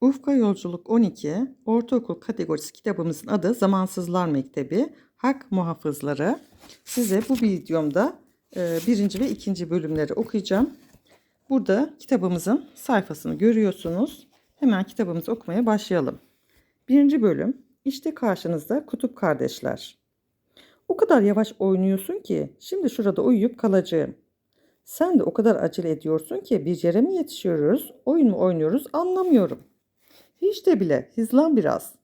Ufka Yolculuk 12 Ortaokul kategorisi kitabımızın adı Zamansızlar Mektebi Hak Muhafızları. Size bu videomda e, birinci ve ikinci bölümleri okuyacağım. Burada kitabımızın sayfasını görüyorsunuz. Hemen kitabımızı okumaya başlayalım. Birinci bölüm İşte karşınızda kutup kardeşler. O kadar yavaş oynuyorsun ki şimdi şurada uyuyup kalacağım. Sen de o kadar acele ediyorsun ki bir yere mi yetişiyoruz, oyun mu oynuyoruz anlamıyorum. Hiç de bile hızlan biraz.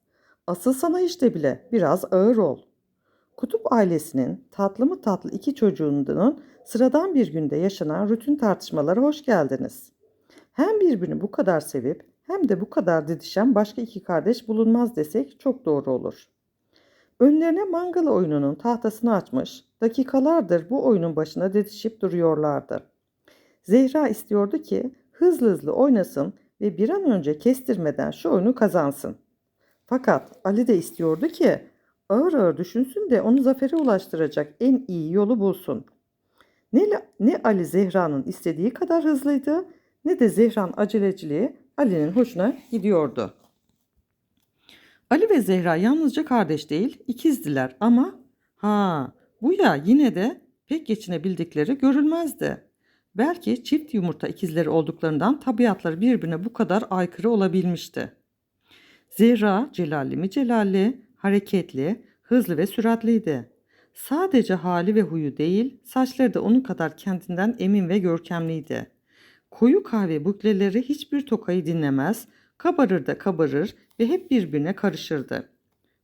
Asıl sana hiç de bile biraz ağır ol. Kutup ailesinin tatlı mı tatlı iki çocuğunun sıradan bir günde yaşanan rutin tartışmalara hoş geldiniz. Hem birbirini bu kadar sevip hem de bu kadar didişen başka iki kardeş bulunmaz desek çok doğru olur. Önlerine mangala oyununun tahtasını açmış, dakikalardır bu oyunun başına didişip duruyorlardı. Zehra istiyordu ki hızlı hızlı oynasın ve bir an önce kestirmeden şu oyunu kazansın. Fakat Ali de istiyordu ki ağır ağır düşünsün de onu zafere ulaştıracak en iyi yolu bulsun. Ne, ne Ali Zehra'nın istediği kadar hızlıydı ne de Zehra'nın aceleciliği Ali'nin hoşuna gidiyordu. Ali ve Zehra yalnızca kardeş değil, ikizdiler ama ha bu ya yine de pek geçinebildikleri görülmezdi. Belki çift yumurta ikizleri olduklarından tabiatları birbirine bu kadar aykırı olabilmişti. Zehra celalli mi celalli, hareketli, hızlı ve süratliydi. Sadece hali ve huyu değil, saçları da onun kadar kendinden emin ve görkemliydi. Koyu kahve bukleleri hiçbir tokayı dinlemez, kabarır da kabarır ve hep birbirine karışırdı.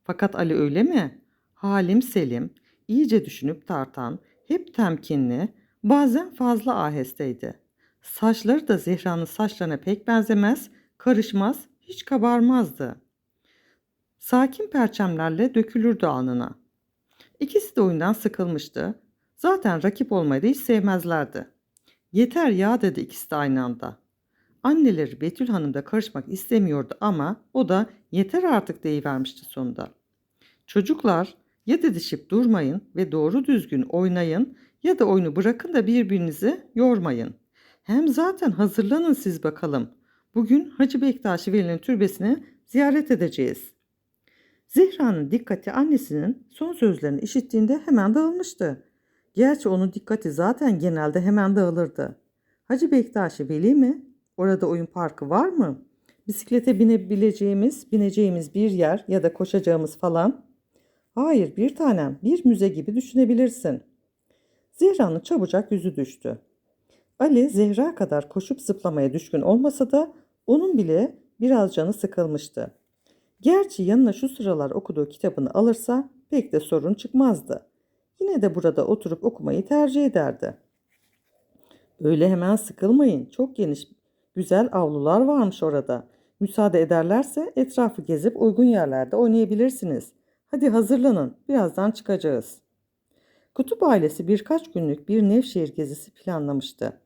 Fakat Ali öyle mi? Halim selim, iyice düşünüp tartan, hep temkinli, bazen fazla ahesteydi. Saçları da Zehra'nın saçlarına pek benzemez, karışmaz, hiç kabarmazdı. Sakin perçemlerle dökülürdü alnına. İkisi de oyundan sıkılmıştı. Zaten rakip olmayı da hiç sevmezlerdi. Yeter ya dedi ikisi de aynı anda. Anneleri Betül Hanım da karışmak istemiyordu ama o da yeter artık deyivermişti sonunda. Çocuklar ya didişip durmayın ve doğru düzgün oynayın ya da oyunu bırakın da birbirinizi yormayın. Hem zaten hazırlanın siz bakalım. Bugün Hacı Bektaş Veli'nin türbesini ziyaret edeceğiz. Zehra'nın dikkati annesinin son sözlerini işittiğinde hemen dağılmıştı. Gerçi onun dikkati zaten genelde hemen dağılırdı. Hacı Bektaş Veli mi? Orada oyun parkı var mı? Bisiklete binebileceğimiz, bineceğimiz bir yer ya da koşacağımız falan? Hayır bir tanem, bir müze gibi düşünebilirsin. Zehra'nın çabucak yüzü düştü. Ali Zehra kadar koşup zıplamaya düşkün olmasa da onun bile biraz canı sıkılmıştı. Gerçi yanına şu sıralar okuduğu kitabını alırsa pek de sorun çıkmazdı. Yine de burada oturup okumayı tercih ederdi. Öyle hemen sıkılmayın. Çok geniş, güzel avlular varmış orada. Müsaade ederlerse etrafı gezip uygun yerlerde oynayabilirsiniz. Hadi hazırlanın. Birazdan çıkacağız. Kutup ailesi birkaç günlük bir Nevşehir gezisi planlamıştı.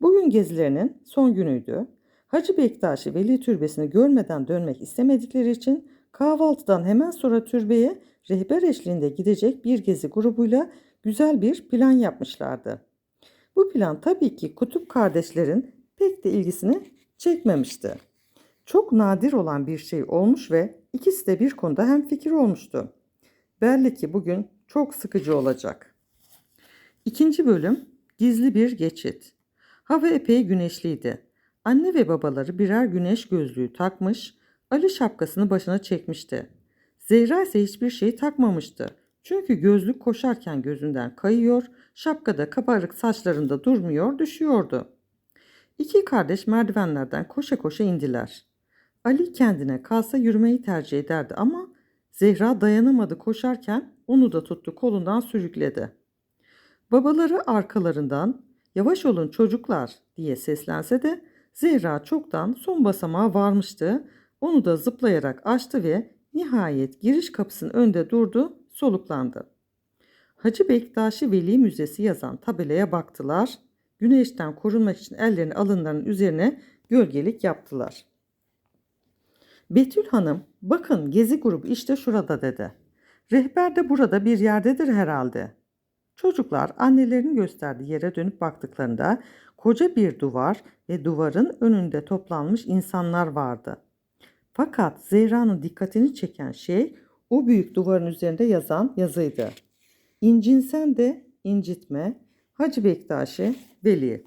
Bugün gezilerinin son günüydü. Hacı Bektaşi Veli Türbesi'ni görmeden dönmek istemedikleri için kahvaltıdan hemen sonra türbeye rehber eşliğinde gidecek bir gezi grubuyla güzel bir plan yapmışlardı. Bu plan tabii ki kutup kardeşlerin pek de ilgisini çekmemişti. Çok nadir olan bir şey olmuş ve ikisi de bir konuda hem fikir olmuştu. Belli ki bugün çok sıkıcı olacak. İkinci bölüm Gizli bir geçit. Hava epey güneşliydi. Anne ve babaları birer güneş gözlüğü takmış, Ali şapkasını başına çekmişti. Zehra ise hiçbir şey takmamıştı. Çünkü gözlük koşarken gözünden kayıyor, şapkada kabarık saçlarında durmuyor, düşüyordu. İki kardeş merdivenlerden koşa koşa indiler. Ali kendine kalsa yürümeyi tercih ederdi ama Zehra dayanamadı koşarken onu da tuttu kolundan sürükledi. Babaları arkalarından yavaş olun çocuklar diye seslense de Zehra çoktan son basamağa varmıştı. Onu da zıplayarak açtı ve nihayet giriş kapısının önünde durdu, soluklandı. Hacı Bektaşi Veli Müzesi yazan tabelaya baktılar. Güneşten korunmak için ellerini alınlarının üzerine gölgelik yaptılar. Betül Hanım, bakın gezi grubu işte şurada dedi. Rehber de burada bir yerdedir herhalde. Çocuklar annelerin gösterdiği yere dönüp baktıklarında koca bir duvar ve duvarın önünde toplanmış insanlar vardı. Fakat Zehra'nın dikkatini çeken şey o büyük duvarın üzerinde yazan yazıydı. İncinsen de incitme Hacı Bektaşi Veli.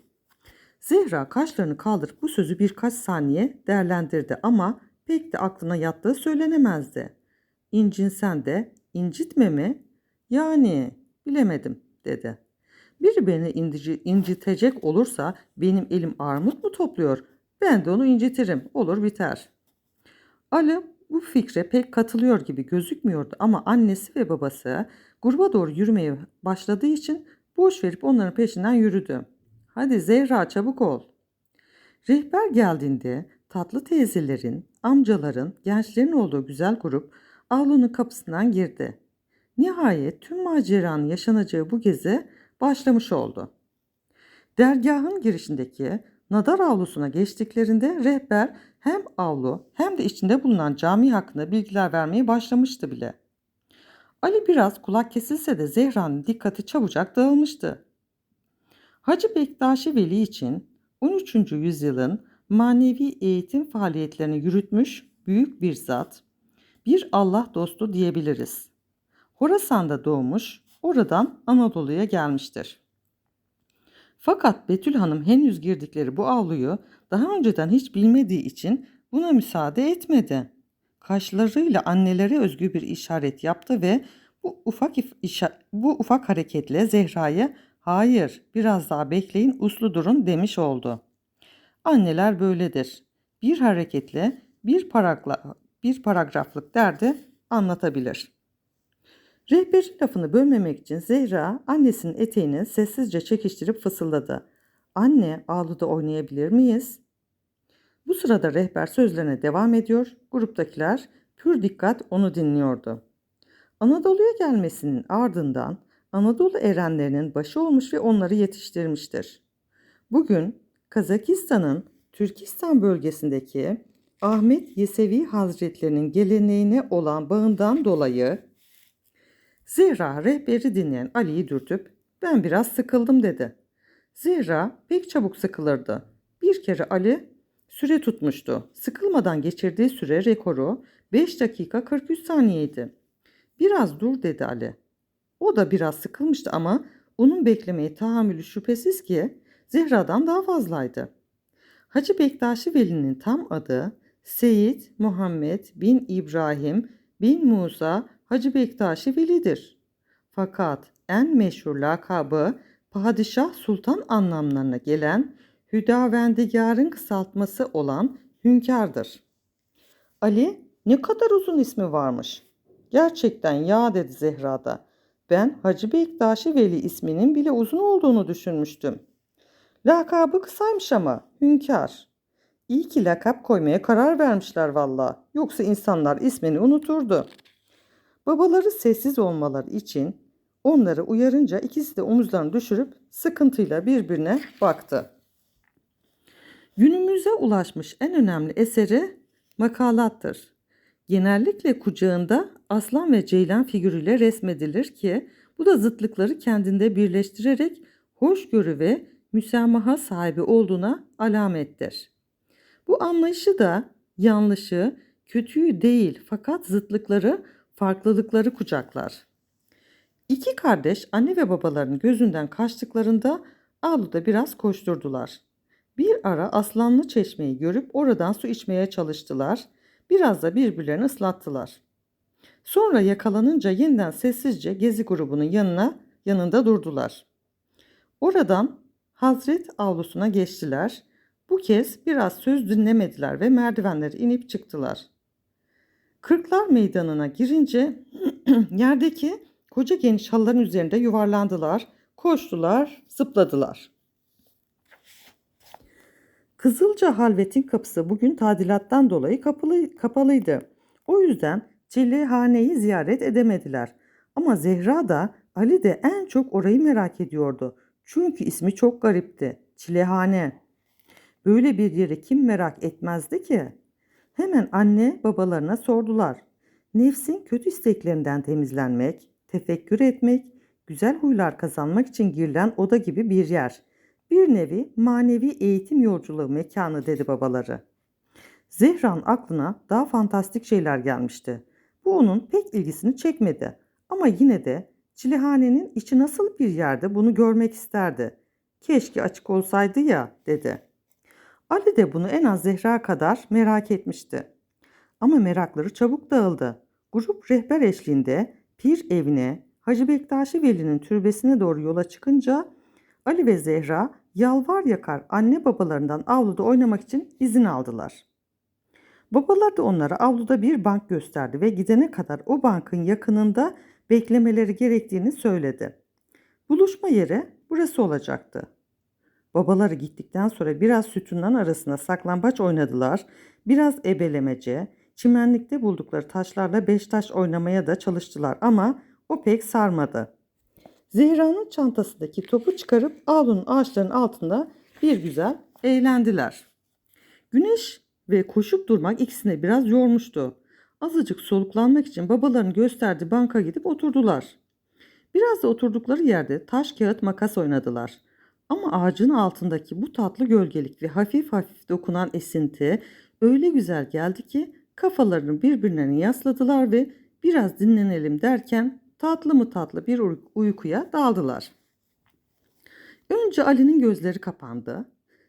Zehra kaşlarını kaldırıp bu sözü birkaç saniye değerlendirdi ama pek de aklına yattığı söylenemezdi. İncinsen de incitme mi? Yani bilemedim dedi. Biri beni incitecek olursa benim elim armut mu topluyor? Ben de onu incitirim. Olur biter. Ali bu fikre pek katılıyor gibi gözükmüyordu ama annesi ve babası gruba doğru yürümeye başladığı için boş verip onların peşinden yürüdü. Hadi Zehra çabuk ol. Rehber geldiğinde tatlı teyzelerin, amcaların, gençlerin olduğu güzel grup avlunun kapısından girdi. Nihayet tüm maceranın yaşanacağı bu gezi başlamış oldu. Dergahın girişindeki Nadar avlusuna geçtiklerinde rehber hem avlu hem de içinde bulunan cami hakkında bilgiler vermeye başlamıştı bile. Ali biraz kulak kesilse de Zehra'nın dikkati çabucak dağılmıştı. Hacı Bektaşi Veli için 13. yüzyılın manevi eğitim faaliyetlerini yürütmüş büyük bir zat, bir Allah dostu diyebiliriz. Horasan'da doğmuş, oradan Anadolu'ya gelmiştir. Fakat Betül Hanım henüz girdikleri bu avluyu daha önceden hiç bilmediği için buna müsaade etmedi. Kaşlarıyla annelere özgü bir işaret yaptı ve bu ufak bu ufak hareketle Zehra'ya hayır biraz daha bekleyin uslu durun demiş oldu. Anneler böyledir. Bir hareketle bir parakla bir paragraflık derdi anlatabilir. Rehberin lafını bölmemek için Zehra annesinin eteğini sessizce çekiştirip fısıldadı. Anne avluda oynayabilir miyiz? Bu sırada rehber sözlerine devam ediyor, gruptakiler pür dikkat onu dinliyordu. Anadolu'ya gelmesinin ardından Anadolu erenlerinin başı olmuş ve onları yetiştirmiştir. Bugün Kazakistan'ın Türkistan bölgesindeki Ahmet Yesevi Hazretlerinin geleneğine olan bağından dolayı Zehra rehberi dinleyen Ali'yi dürtüp ben biraz sıkıldım dedi. Zehra pek çabuk sıkılırdı. Bir kere Ali süre tutmuştu. Sıkılmadan geçirdiği süre rekoru 5 dakika 43 saniyeydi. Biraz dur dedi Ali. O da biraz sıkılmıştı ama onun beklemeye tahammülü şüphesiz ki Zehra'dan daha fazlaydı. Hacı Bektaşi Veli'nin tam adı Seyit Muhammed bin İbrahim bin Musa Hacı Bektaşi Veli'dir. Fakat en meşhur lakabı Padişah Sultan anlamlarına gelen Hüdavendigar'ın kısaltması olan Hünkâr'dır. Ali ne kadar uzun ismi varmış. Gerçekten ya dedi Zehra da. Ben Hacı Bektaşi Veli isminin bile uzun olduğunu düşünmüştüm. Lakabı kısaymış ama Hünkâr. İyi ki lakap koymaya karar vermişler valla. Yoksa insanlar ismini unuturdu. Babaları sessiz olmaları için onları uyarınca ikisi de omuzlarını düşürüp sıkıntıyla birbirine baktı. Günümüze ulaşmış en önemli eseri makalattır. Genellikle kucağında aslan ve ceylan figürüyle resmedilir ki bu da zıtlıkları kendinde birleştirerek hoşgörü ve müsamaha sahibi olduğuna alamettir. Bu anlayışı da yanlışı, kötüyü değil fakat zıtlıkları, farklılıkları kucaklar. İki kardeş anne ve babalarının gözünden kaçtıklarında avluda biraz koşturdular. Bir ara aslanlı çeşmeyi görüp oradan su içmeye çalıştılar. Biraz da birbirlerini ıslattılar. Sonra yakalanınca yeniden sessizce gezi grubunun yanına yanında durdular. Oradan Hazret avlusuna geçtiler. Bu kez biraz söz dinlemediler ve merdivenleri inip çıktılar. Kırklar meydanına girince yerdeki koca geniş halıların üzerinde yuvarlandılar, koştular, zıpladılar. Kızılca halvetin kapısı bugün tadilattan dolayı kapalı, kapalıydı. O yüzden Çillehane'yi ziyaret edemediler. Ama Zehra da Ali de en çok orayı merak ediyordu. Çünkü ismi çok garipti. Çilehane. Böyle bir yeri kim merak etmezdi ki? Hemen anne babalarına sordular. Nefsin kötü isteklerinden temizlenmek, tefekkür etmek, güzel huylar kazanmak için girilen oda gibi bir yer. Bir nevi manevi eğitim yolculuğu mekanı dedi babaları. Zehra'nın aklına daha fantastik şeyler gelmişti. Bu onun pek ilgisini çekmedi. Ama yine de çilehanenin içi nasıl bir yerde bunu görmek isterdi. Keşke açık olsaydı ya dedi. Ali de bunu en az Zehra kadar merak etmişti. Ama merakları çabuk dağıldı. Grup rehber eşliğinde pir evine, Hacı Bektaşi Veli'nin türbesine doğru yola çıkınca Ali ve Zehra yalvar yakar anne babalarından avluda oynamak için izin aldılar. Babalar da onlara avluda bir bank gösterdi ve gidene kadar o bankın yakınında beklemeleri gerektiğini söyledi. Buluşma yeri burası olacaktı. Babaları gittikten sonra biraz sütundan arasına saklambaç oynadılar, biraz ebelemece, çimenlikte buldukları taşlarla beş taş oynamaya da çalıştılar ama o pek sarmadı. Zehra'nın çantasındaki topu çıkarıp avlunun ağaçlarının altında bir güzel eğlendiler. Güneş ve koşup durmak ikisini biraz yormuştu. Azıcık soluklanmak için babaların gösterdiği banka gidip oturdular. Biraz da oturdukları yerde taş kağıt makas oynadılar. Ama ağacın altındaki bu tatlı gölgelik ve hafif hafif dokunan esinti öyle güzel geldi ki kafalarını birbirlerine yasladılar ve biraz dinlenelim derken tatlı mı tatlı bir uy- uykuya daldılar. Önce Ali'nin gözleri kapandı.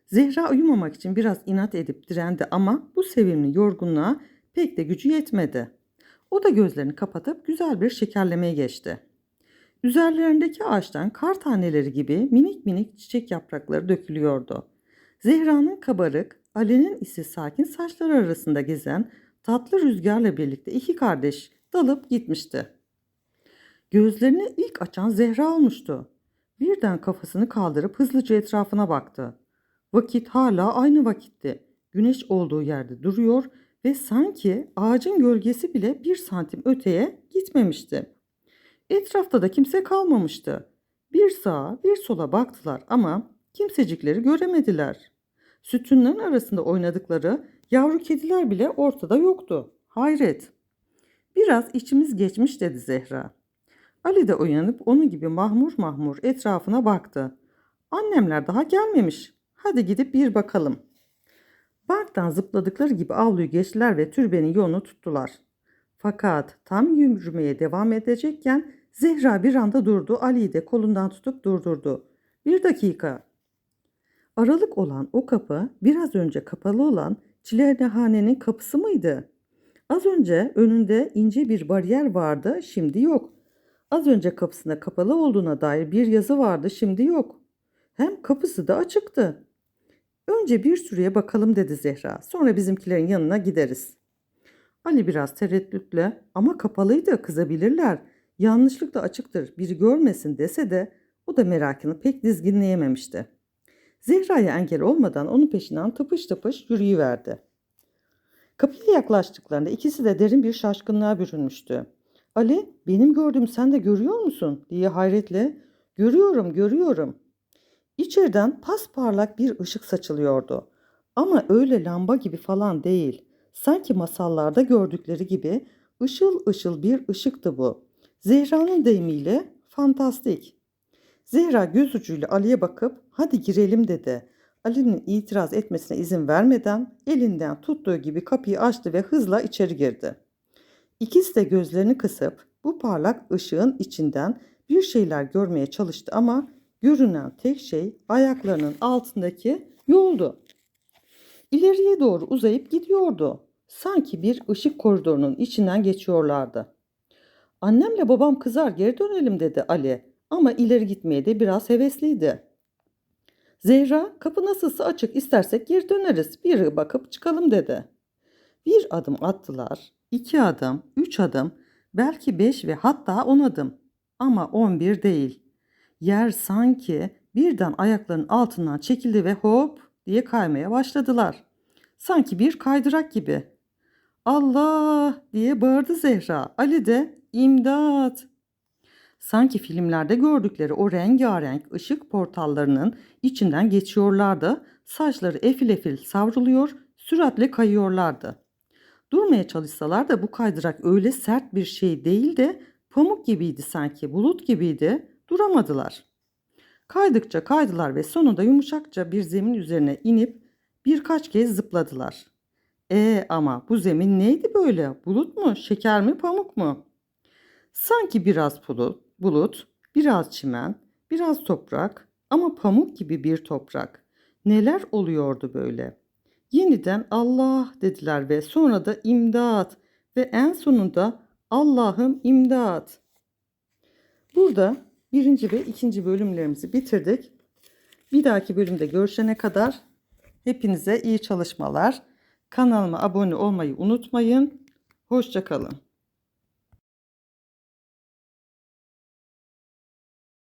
Zehra uyumamak için biraz inat edip direndi ama bu sevimli yorgunluğa pek de gücü yetmedi. O da gözlerini kapatıp güzel bir şekerlemeye geçti. Üzerlerindeki ağaçtan kar taneleri gibi minik minik çiçek yaprakları dökülüyordu. Zehra'nın kabarık, Ali'nin ise sakin saçları arasında gezen tatlı rüzgarla birlikte iki kardeş dalıp gitmişti. Gözlerini ilk açan Zehra olmuştu. Birden kafasını kaldırıp hızlıca etrafına baktı. Vakit hala aynı vakitti. Güneş olduğu yerde duruyor ve sanki ağacın gölgesi bile bir santim öteye gitmemişti. Etrafta da kimse kalmamıştı. Bir sağa bir sola baktılar ama kimsecikleri göremediler. Sütunların arasında oynadıkları yavru kediler bile ortada yoktu. Hayret. Biraz içimiz geçmiş dedi Zehra. Ali de uyanıp onun gibi mahmur mahmur etrafına baktı. Annemler daha gelmemiş. Hadi gidip bir bakalım. Banktan zıpladıkları gibi avluyu geçtiler ve türbenin yolunu tuttular. Fakat tam yürümeye devam edecekken Zehra bir anda durdu. Ali'yi de kolundan tutup durdurdu. Bir dakika. Aralık olan o kapı biraz önce kapalı olan çilehanenin kapısı mıydı? Az önce önünde ince bir bariyer vardı, şimdi yok. Az önce kapısında kapalı olduğuna dair bir yazı vardı, şimdi yok. Hem kapısı da açıktı. Önce bir süreye bakalım dedi Zehra. Sonra bizimkilerin yanına gideriz. Ali biraz tereddütle ama kapalıydı kızabilirler. Yanlışlıkla açıktır biri görmesin dese de o da merakını pek dizginleyememişti. Zehra'ya engel olmadan onun peşinden tıpış tıpış yürüyüverdi. Kapıya yaklaştıklarında ikisi de derin bir şaşkınlığa bürünmüştü. Ali, benim gördüğüm sen de görüyor musun? diye hayretle, görüyorum, görüyorum. İçeriden pasparlak bir ışık saçılıyordu. Ama öyle lamba gibi falan değil. Sanki masallarda gördükleri gibi ışıl ışıl bir ışıktı bu. Zehra'nın deyimiyle fantastik. Zehra göz ucuyla Ali'ye bakıp hadi girelim dedi. Ali'nin itiraz etmesine izin vermeden elinden tuttuğu gibi kapıyı açtı ve hızla içeri girdi. İkisi de gözlerini kısıp bu parlak ışığın içinden bir şeyler görmeye çalıştı ama görünen tek şey ayaklarının altındaki yoldu. İleriye doğru uzayıp gidiyordu. Sanki bir ışık koridorunun içinden geçiyorlardı. Annemle babam kızar geri dönelim dedi Ali ama ileri gitmeye de biraz hevesliydi. Zehra kapı nasılsa açık istersek geri döneriz bir bakıp çıkalım dedi. Bir adım attılar, iki adım, üç adım, belki beş ve hatta on adım ama on bir değil. Yer sanki birden ayaklarının altından çekildi ve hop diye kaymaya başladılar. Sanki bir kaydırak gibi. Allah diye bağırdı Zehra. Ali de imdat. Sanki filmlerde gördükleri o rengarenk ışık portallarının içinden geçiyorlardı. Saçları efil efil savruluyor, süratle kayıyorlardı. Durmaya çalışsalar da bu kaydırak öyle sert bir şey değil de pamuk gibiydi sanki, bulut gibiydi. Duramadılar. Kaydıkça kaydılar ve sonunda yumuşakça bir zemin üzerine inip birkaç kez zıpladılar. E ama bu zemin neydi böyle? Bulut mu, şeker mi, pamuk mu? Sanki biraz bulut, bulut, biraz çimen, biraz toprak ama pamuk gibi bir toprak. Neler oluyordu böyle? Yeniden Allah dediler ve sonra da imdat ve en sonunda Allah'ım imdat. Burada birinci ve ikinci bölümlerimizi bitirdik. Bir dahaki bölümde görüşene kadar hepinize iyi çalışmalar. Kanalıma abone olmayı unutmayın. Hoşçakalın.